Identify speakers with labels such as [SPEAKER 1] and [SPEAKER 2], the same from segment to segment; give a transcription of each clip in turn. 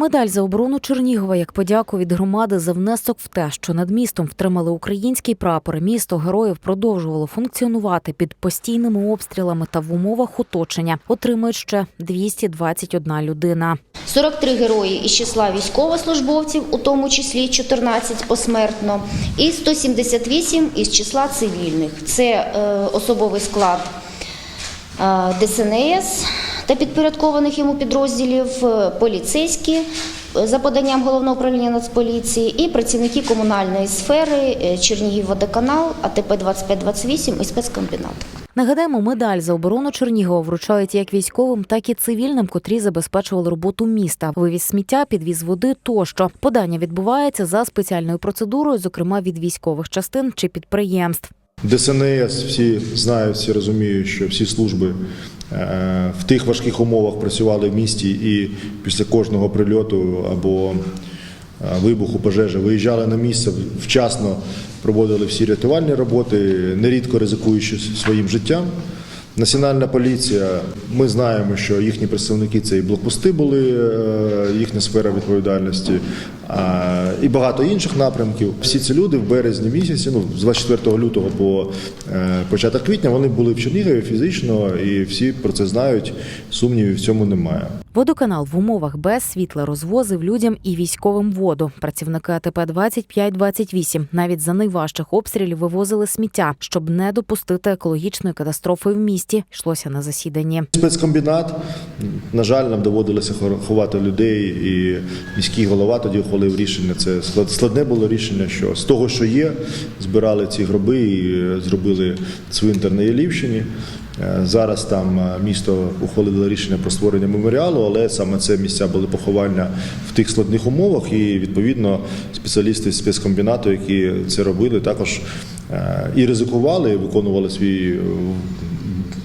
[SPEAKER 1] Медаль за оборону Чернігова як подяку від громади за внесок в те, що над містом втримали український прапор. Місто героїв продовжувало функціонувати під постійними обстрілами та в умовах оточення. Отримують ще 221 людина.
[SPEAKER 2] 43 герої із числа військовослужбовців, у тому числі 14 посмертно, і 178 із числа цивільних. Це е, особовий склад е, ДСНС та підпорядкованих йому підрозділів, е, поліцейські е, за поданням головного управління Нацполіції і працівники комунальної сфери е, Чернігівводоканал, АТП 2528 і спецкомбінат.
[SPEAKER 1] Нагадаємо, медаль за оборону Чернігова вручають як військовим, так і цивільним, котрі забезпечували роботу міста, вивіз сміття, підвіз води тощо. Подання відбувається за спеціальною процедурою, зокрема від військових частин чи підприємств.
[SPEAKER 3] ДСНС всі знають, всі розуміють, що всі служби е, в тих важких умовах працювали в місті і після кожного прильоту або е, вибуху пожежі виїжджали на місце, вчасно проводили всі рятувальні роботи, нерідко ризикуючи своїм життям. Національна поліція, ми знаємо, що їхні представники це і блокпости були, е, їхня сфера відповідальності, і багато інших напрямків. Всі ці люди в березні місяці, ну з 24 лютого по е, початок квітня, вони були в Чернігові фізично, і всі про це знають. Сумнівів в цьому немає.
[SPEAKER 1] Водоканал в умовах без світла розвозив людям і військовим воду. Працівники АТП 2528 навіть за найважчих обстрілів вивозили сміття, щоб не допустити екологічної катастрофи в місті. Йшлося на засіданні.
[SPEAKER 3] Спецкомбінат, на жаль, нам доводилося ховати людей, і міський голова тоді ухвалив рішення. Це складне було рішення, що з того, що є, збирали ці гроби і е, зробили цвинтар на Ялівщині. Е, Зараз там е, місто ухвалило рішення про створення меморіалу, але саме це місця були поховання в тих складних умовах, і відповідно спеціалісти з спецкомбінату, які це робили, також і ризикували, і виконували свій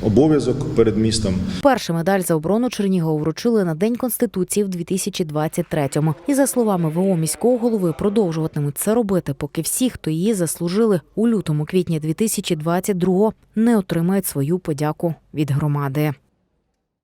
[SPEAKER 3] обов'язок перед містом.
[SPEAKER 1] Перша медаль за оборону Чернігова вручили на День Конституції в 2023-му. І за словами ВО міського голови, продовжуватимуть це робити, поки всі, хто її заслужили у лютому квітні 2022-го, не отримають свою подяку від громади.